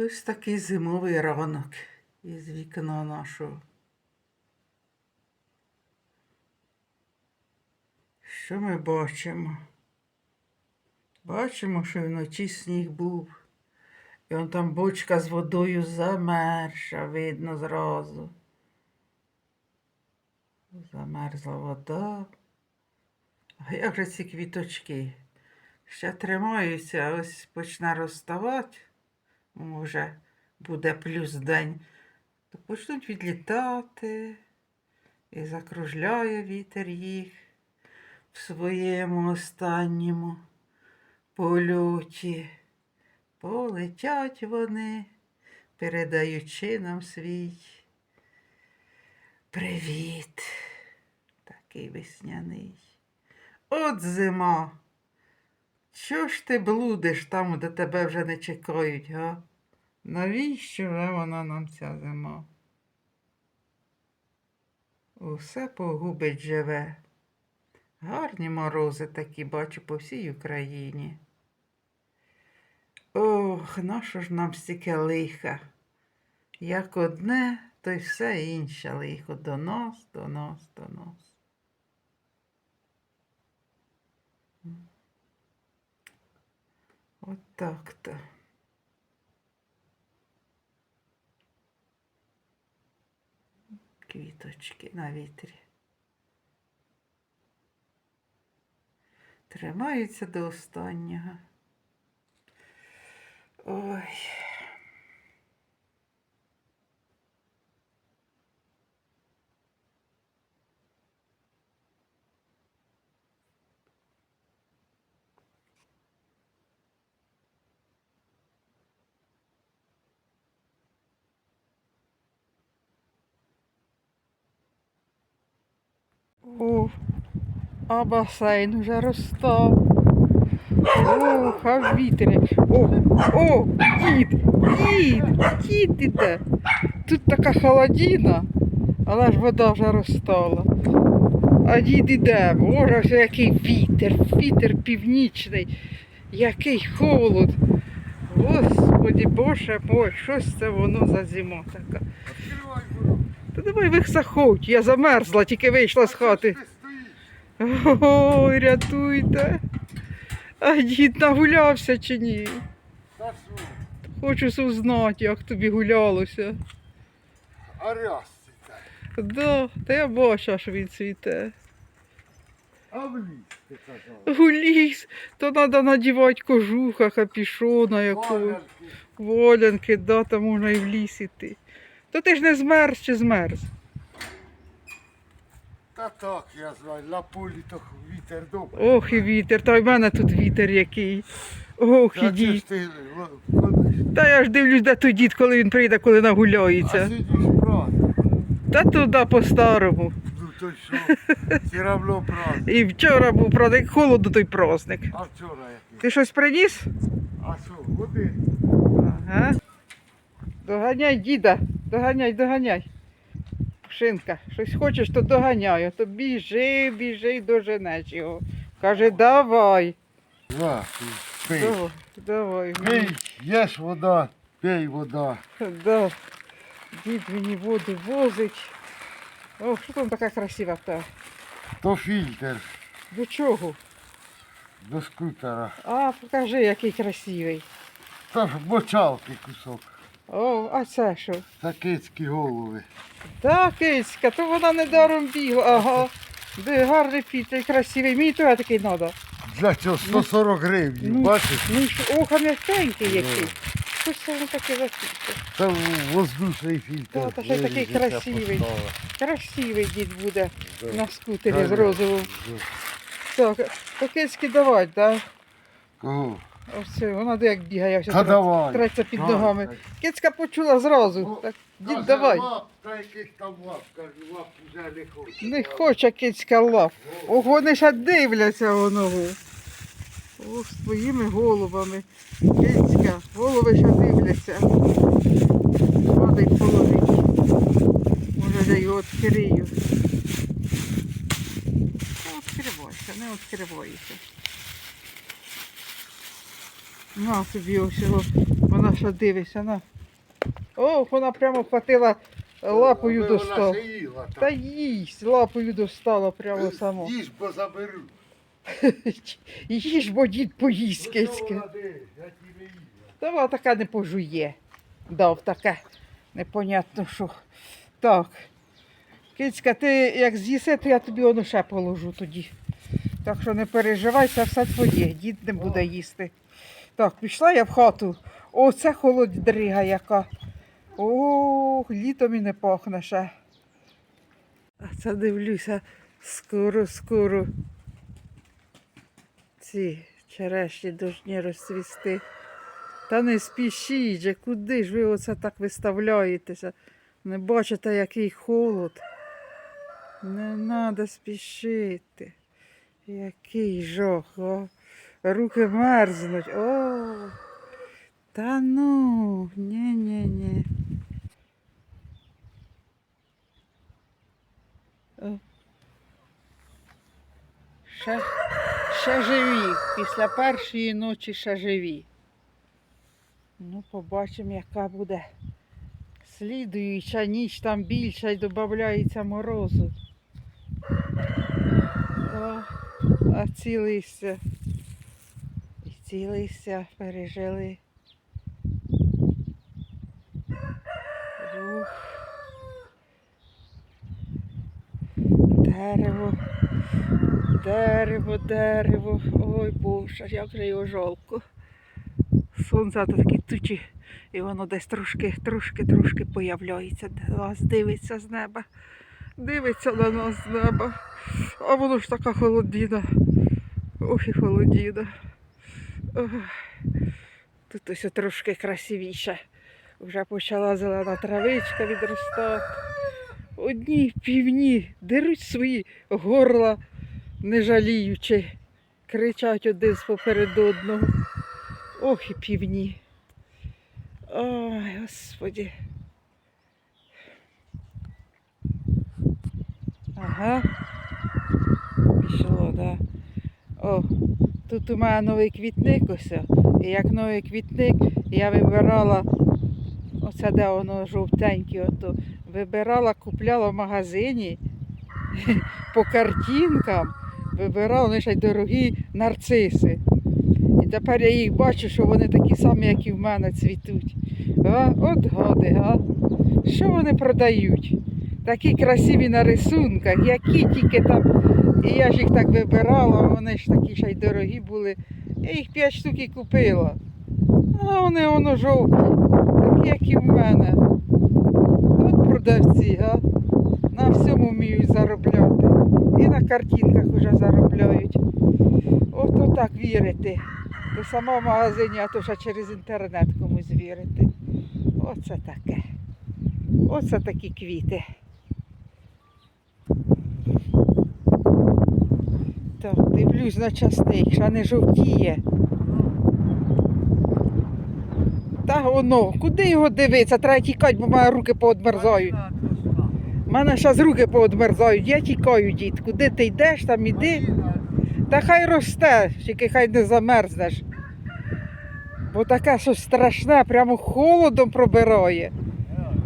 Ось такий зимовий ранок із вікна нашого. Що ми бачимо? Бачимо, що вночі сніг був. І он там бочка з водою замерша, видно зразу. Замерзла вода. А як же ці квіточки? Ще тримаються, а ось почне розставати, може, буде плюс день, то почнуть відлітати і закружляє вітер їх в своєму останньому польоті. Полетять вони, передаючи нам свій привіт, такий весняний. От зима. Чого ж ти блудиш там, де тебе вже не чекають, га? Навіщо вже вона нам ця зима? Усе погубить живе. Гарні морози такі бачу по всій Україні. Ох, нащо ж нам стільки лиха? Як одне, то й все інше лихо до нас, до нас, до нас. От так-то. Квіточки на вітрі. Тримаються до останнього. Ой. О, а басейн вже розстав. Ох, а вітер. О, о, дід, дід, дід іде. Тут така холодина, але ж вода вже розстала. А дід іде, боже, який вітер, вітер північний, який холод. Господі, боже мой, щось це воно за зима така. Та давай ви заходь, я замерзла, тільки вийшла з хати. Ой, рятуйте. А дід нагулявся чи ні? Хочу узнати, як тобі гулялося. А цвіте. Да, та я бачу, що він цвіте. А в ліс, ти казав. Гуліс, то треба надівати кожуха, капішона якогось. Волянки, да, там можна і в ліс іти. То ти ж не змерз чи змерз? Та так, я знаю, на полі то вітер добре. Ох, і вітер, та й в мене тут вітер який. Ох, і дід. ти. Та я ж дивлюсь, де той дід, коли він прийде, коли А нагуляється. сидиш праздник. Та туди по-старому. Ну то що? Все равно праздник. І вчора був праздник, холоду той праздник. А вчора який? Ти щось приніс? А що, води? Ага. Доганяй, діда, доганяй, доганяй. Пшинка, щось хочеш, то доганяй, а то біжи, біжи доженеш його. Каже, давай. На, пий. Давай, давай. Пий, єш вода, пий вода. Да. Дід мені воду возить. Ох, що там така красива тебе? То фільтр До чого? до скутера. А, покажи, який красивий. Та ж мочалки кусок. О, а це що? Та кицькі голови. Та, кицька, то вона недаром бігла. Ага. Де гарний фільтр, красивий. Мені то такий треба. Для чого? 140 гривень, Ну, бачиш? Ну, що, ох, а м'якенький який. Ну. Що ж це воно таке за фільтр? Та воздушний фільтр. Та, та ще й такий виріжеться красивий. постава. Красивий дід буде Да. на скутері з розовим. Так, то кицьки давай, так? Кого? Ось вона де як бігає, ось Та давай. треться під ногами. Кицька почула зразу. Ну, Так, дід, давай. Лап, та яких там лап, кажу, лап вже не хоче. Не хоче кицька лав. Ох, вони ще дивляться воно. Ох, з твоїми головами. Кицька, голови ще дивляться. Води положить. Може, я його відкрию. Не відкривайся, не відкривайся. На тобі ось його Вона що дивиться, на. О, вона прямо хватила лапою до столу. Та їсть, лапою достала прямо само. Їж, бо заберу. Їж, бо дід поїсть їла. Та вона така не пожує. Дав таке. Непонятно що. Так. Кицька, ти як з'їси, то я тобі воно ще положу тоді. Так що не переживай, це все твоє. Дід не буде їсти. Так, пішла я в хату. О, це холодрига яка. О, літом і не пахне ще. А це дивлюся, скоро, скоро. Ці черешні должні розцвісти. Та не спішіть же, куди ж ви оце так виставляєтеся? Не бачите, який холод. Не треба спішити. Який жах, о. Руки мерзнуть. О. Та ну, ні-ні-ні. О. Ще, ще живі. Після першої ночі ще живі. Ну, побачимо, яка буде слідуюча ніч, там більше й додається морозу. А ці. І пережили. Ух. Дерево. Дерево, дерево. Ой Боже, як же його жалко. Сонце то такі тучі, і воно десь трошки, трошки, трошки появляється. Нас дивиться з неба. Дивиться на нас з неба. А воно ж така холодіна. Ох і холодіна. Тут ось трошки красивіше. Вже почала зелена травичка відростати. Одні півні деруть свої горла, не жаліючи, кричать один поперед одного. Ох і півні. Ой, господі. Ага. Пішло, да. О, тут у мене новий квітник ось. І як новий квітник я вибирала, оце де воно жовтеньке, ото, вибирала, купляла в магазині по картинкам, вибирала вони ще й дорогі нарциси. І тепер я їх бачу, що вони такі самі, як і в мене цвітуть. А, от годи, а? Що вони продають? Такі красиві на рисунках, які тільки там. І я ж їх так вибирала, вони ж такі ще й дорогі були. Я їх п'ять штук і купила. А вони воно жовті, такі, як і в мене. От продавці, а? На всьому вміють заробляти. І на картинках вже заробляють. От отак вірити. То сама в магазині, а то ще через інтернет комусь вірити. Оце таке. Оце такі квіти. Так, дивлюсь на часник, ще не жовтіє. Та воно, куди його дивитися? Треба тікати, бо в мене руки поодмерзають. У мене зараз руки поодмерзають, я тікаю, дід. Куди ти йдеш, там іди. Та хай росте, тільки хай не замерзнеш. Бо таке щось страшне, прямо холодом пробирає.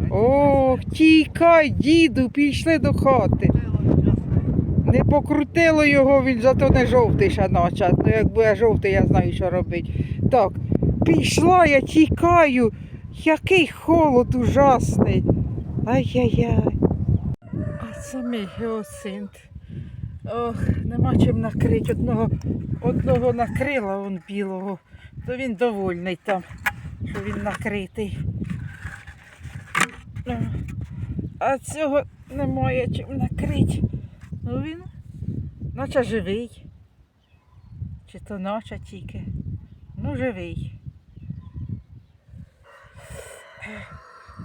Ох, тікай, діду, пішли до хати. Не покрутило його, він зато не жовтий наче. Ну як буде жовтий, я знаю, що робити. Так, пішла, я тікаю. Який холод ужасний. Ай-яй-яй. А це мій геосинт. Ох, нема чим накрити. Одного, одного накрила вон білого, то він довольний там, що він накритий. А цього немає чим накрити. Ну він наче живий. Чи то наче тільки. Ну живий.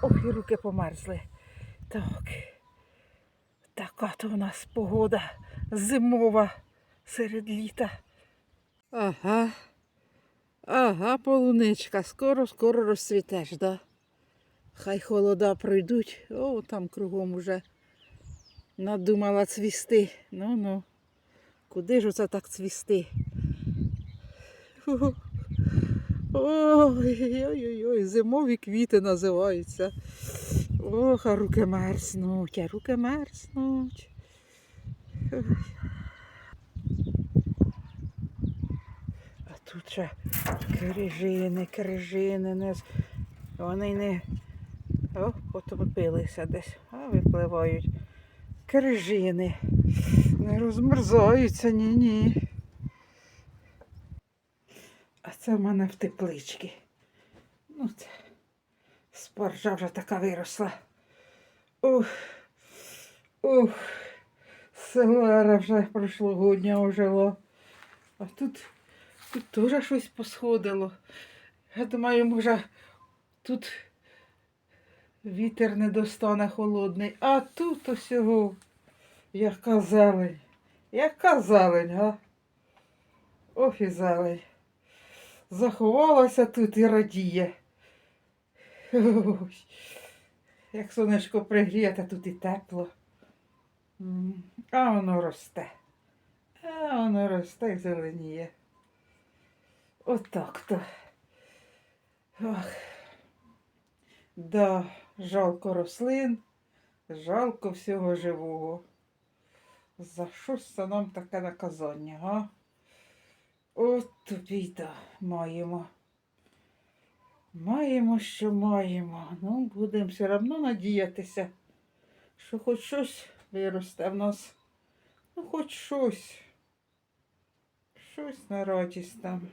Ох, і руки померзли. Так. Така то у нас погода зимова серед літа. Ага. Ага, полуничка. Скоро, скоро розцвітеш, да? Хай холода пройдуть. О, там кругом уже надумала цвісти. Ну ну. Куди ж оце так цвісти? Ой-ой-ой, зимові квіти називаються. Ох, а руки мерзнуть, а руки мерзнуть. А тут ще крижини, крижини. Вони не О, потопилися десь, а випливають. Крижини. Не розмерзаються, ні-ні. А це в мене в тепличці. Ну, це спаржа вже така виросла. Ух, ух, селера вже прошлогодня ожило. А тут, тут теж щось посходило. Я думаю, може, тут вітер не достане холодний, а тут усього яка зелень. Яка зелень, а? Ох і зелень. Заховалася тут і радіє. Ой, як сонечко пригріє, тут і тепло. А воно росте. А воно росте і зеленіє. Отак-то. Ох. Да, жалко рослин, жалко всього живого. За що це нам таке наказання, га? От біда маємо. Маємо, що маємо. Ну, будемо все одно надіятися, що хоч щось виросте в нас. Ну, хоч щось. Щось на радість там.